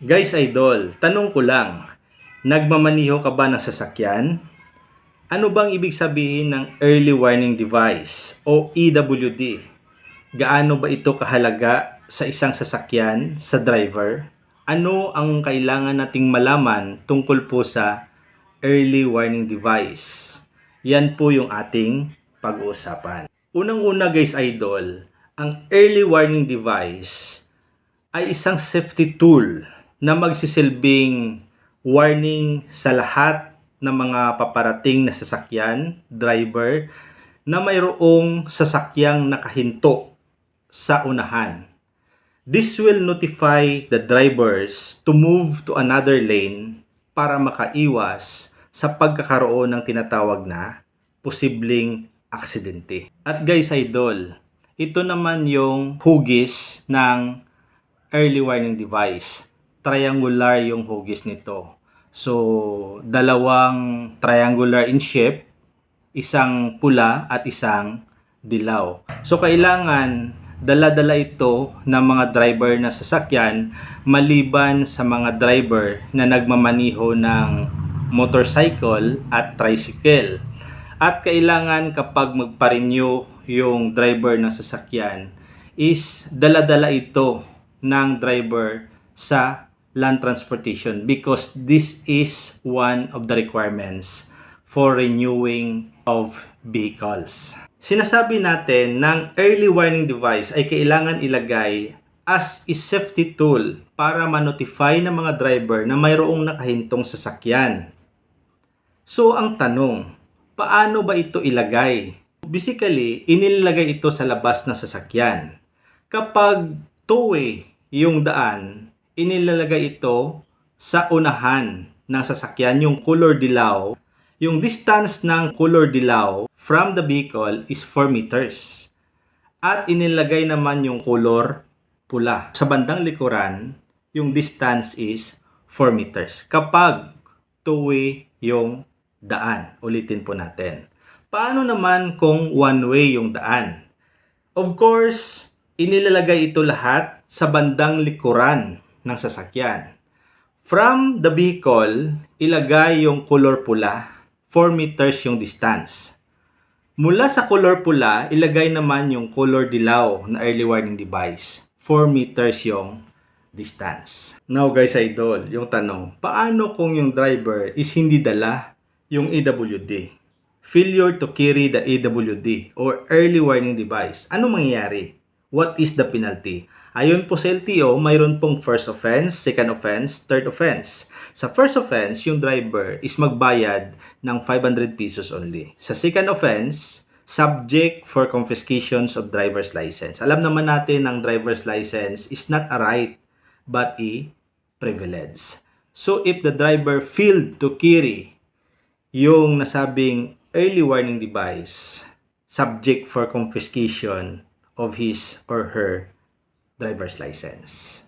Guys Idol, tanong ko lang, nagmamaniho ka ba ng sasakyan? Ano bang ibig sabihin ng Early Warning Device o EWD? Gaano ba ito kahalaga sa isang sasakyan, sa driver? Ano ang kailangan nating malaman tungkol po sa Early Warning Device? Yan po yung ating pag-uusapan. Unang-una guys idol, ang Early Warning Device ay isang safety tool na magsisilbing warning sa lahat ng mga paparating na sasakyan, driver, na mayroong sasakyang nakahinto sa unahan. This will notify the drivers to move to another lane para makaiwas sa pagkakaroon ng tinatawag na posibleng aksidente. At guys, idol, ito naman yung hugis ng early warning device. Triangular yung hugis nito. So, dalawang triangular in shape, isang pula at isang dilaw. So, kailangan dala-dala ito ng mga driver na sasakyan maliban sa mga driver na nagmamaniho ng motorcycle at tricycle. At kailangan kapag magpa-renew yung driver ng sasakyan is dala-dala ito ng driver sa land transportation because this is one of the requirements for renewing of vehicles. Sinasabi natin ng early warning device ay kailangan ilagay as a safety tool para ma-notify ng mga driver na mayroong nakahintong sasakyan. So ang tanong, paano ba ito ilagay? Basically, inilalagay ito sa labas ng sasakyan. Kapag two-way yung daan, inilalagay ito sa unahan ng sasakyan, yung color dilaw. Yung distance ng color dilaw from the vehicle is 4 meters. At inilagay naman yung color pula. Sa bandang likuran, yung distance is 4 meters. Kapag two-way yung daan. Ulitin po natin. Paano naman kung one-way yung daan? Of course, inilalagay ito lahat sa bandang likuran ng sasakyan. From the vehicle, ilagay yung color pula, 4 meters yung distance. Mula sa color pula, ilagay naman yung color dilaw na early warning device, 4 meters yung distance. Now guys, idol, yung tanong, paano kung yung driver is hindi dala yung EWD? Failure to carry the EWD or early warning device. Ano mangyayari? What is the penalty? Ayon po sa LTO, mayroon pong first offense, second offense, third offense. Sa first offense, yung driver is magbayad ng 500 pesos only. Sa second offense, subject for confiscations of driver's license. Alam naman natin ang driver's license is not a right but a privilege. So if the driver failed to carry yung nasabing early warning device, subject for confiscation of his or her driver's license.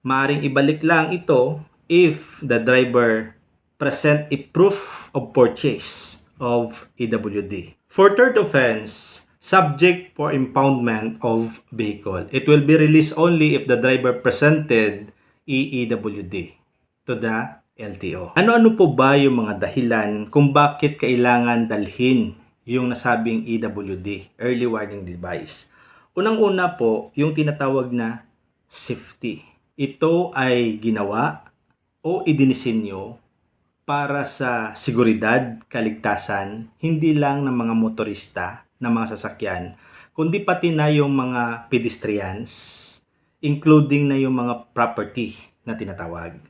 Maaring ibalik lang ito if the driver present a proof of purchase of EWD. For third offense, subject for impoundment of vehicle. It will be released only if the driver presented EEWD to the LTO. Ano-ano po ba yung mga dahilan kung bakit kailangan dalhin yung nasabing EWD, Early Warning Device? Unang-una po, yung tinatawag na safety. Ito ay ginawa o idinisenyo para sa seguridad, kaligtasan, hindi lang ng mga motorista, ng mga sasakyan, kundi pati na yung mga pedestrians, including na yung mga property na tinatawag.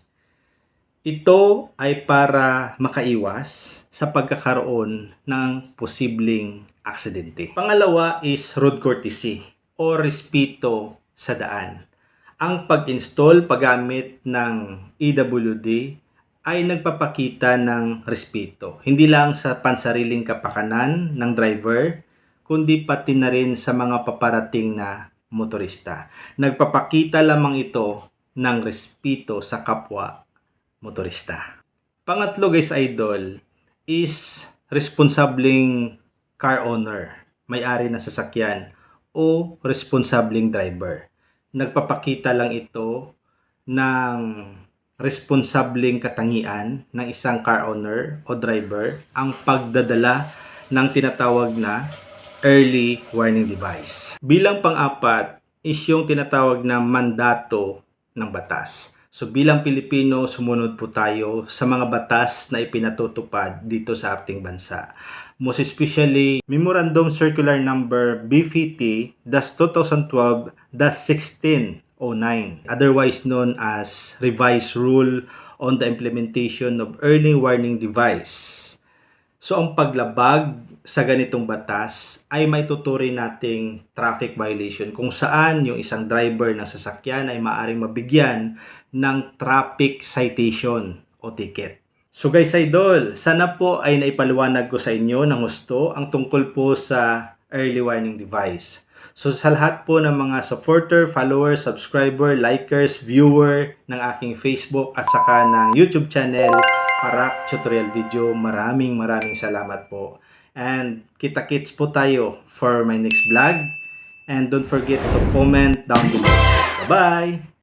Ito ay para makaiwas sa pagkakaroon ng posibleng aksidente. Pangalawa is road courtesy o respeto sa daan. Ang pag-install, paggamit ng EWD ay nagpapakita ng respeto. Hindi lang sa pansariling kapakanan ng driver, kundi pati na rin sa mga paparating na motorista. Nagpapakita lamang ito ng respeto sa kapwa motorista. Pangatlo guys idol is responsableng car owner, may-ari na sasakyan o responsableng driver. Nagpapakita lang ito ng responsableng katangian ng isang car owner o driver ang pagdadala ng tinatawag na early warning device. Bilang pang-apat is yung tinatawag na mandato ng batas. So bilang Pilipino, sumunod po tayo sa mga batas na ipinatutupad dito sa ating bansa. Most especially, Memorandum Circular Number BFT-2012-1609, otherwise known as Revised Rule on the Implementation of Early Warning Device. So ang paglabag sa ganitong batas ay may tuturing nating traffic violation kung saan yung isang driver ng sasakyan ay maaring mabigyan ng traffic citation o ticket. So guys idol, sana po ay naipaliwanag ko sa inyo ng gusto ang tungkol po sa early warning device. So sa lahat po ng mga supporter, follower, subscriber, likers, viewer ng aking Facebook at saka ng YouTube channel Parak Tutorial Video, maraming maraming salamat po. And kita-kits po tayo for my next vlog. And don't forget to comment down below. Bye-bye!